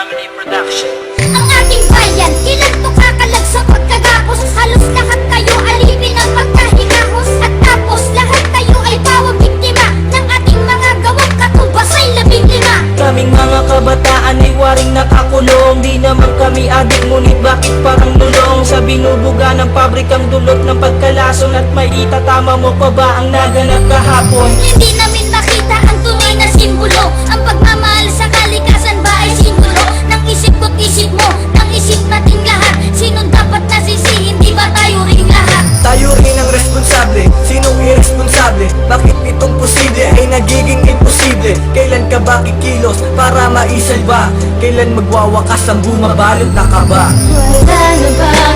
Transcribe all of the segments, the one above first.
Family Production. Ang ating bayan, ilan to kakalag sa pagkagapos Halos lahat kayo alipin ang pagkahikahos At tapos lahat kayo ay pawang biktima Ng ating mga gawang katubas ay labing lima. Kaming mga kabataan ay waring nakakulong. Di naman kami adik ngunit bakit parang lulong? Sa binubuga ng pabrikang dulot ng pagkalason. At may itatama mo pa ba ang naganap kahapon? Hindi namin makita ang tunay na simbolo. Ang pagmamahal irresponsable? Bakit itong posible ay nagiging imposible? Kailan ka ba kikilos para maisalba? Kailan magwawakas ang bumabalot na kaba? Wala na bang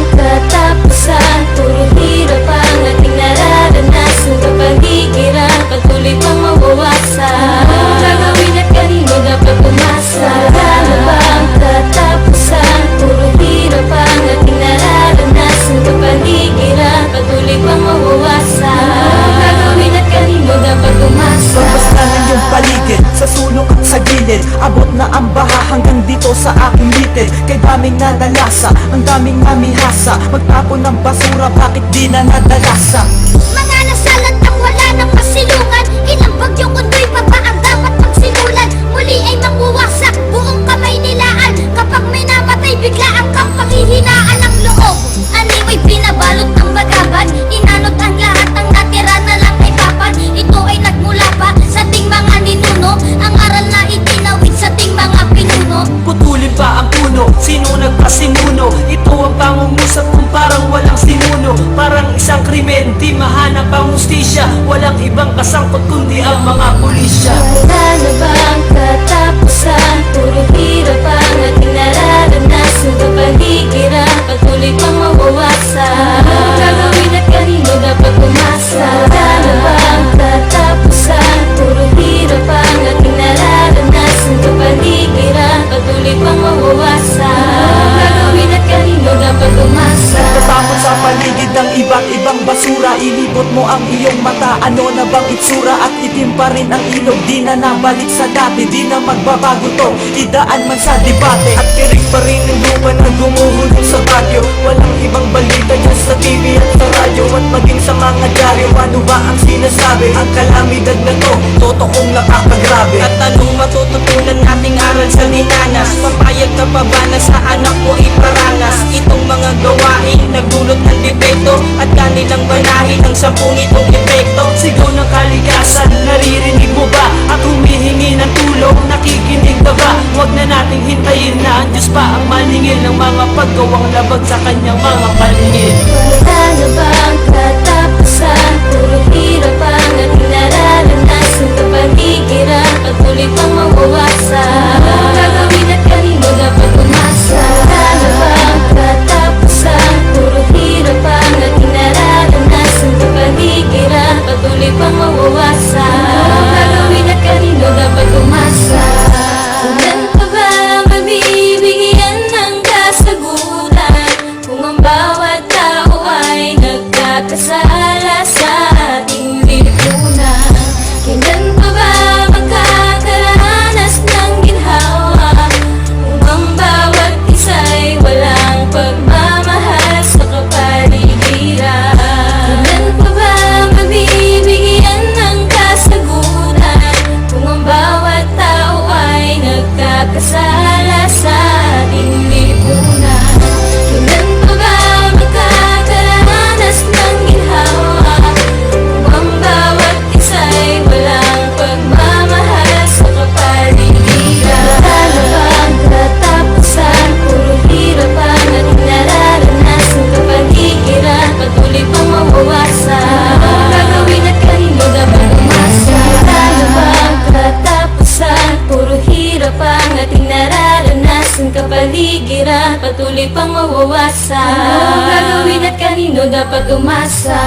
dito sa aking litid Kay daming nadalasa, ang daming mamihasa Magtapon ng basura, bakit di na nadalasa? Krimen, di mahanap ang mustisya Walang ibang kasangkot kundi ang mga pulisya Wala na bang katapusan? Puro hirap iba't ibang basura Ilibot mo ang iyong mata. Ano na bang itsura at itim pa rin ang ilog? Di na nabalik sa dati Di na magbabago to. Idaan man sa debate. At tirik pa rin ang lupa na gumuhulong sa bagyo. Walang ibang balita dyan sa TV at sa radyo. At maging sa mga dyaryo Ano ba ang sinasabi? Ang kalamidad na to Totoong nakakagrabe. At anong matututunan nating aral sa minanas Papayag ka pa ba na sa At kanilang banahin ang sampung itong epekto Sigaw ng kalikasan, naririnig mo ba? At humihingi ng tulong, nakikinig ka ba? Huwag na nating hintayin na ang Diyos pa ang maningil Ng mga paggawang labag sa kanyang mga paningin Wala na patuloy pang mawawasan. Gagawin at kanino dapat umasa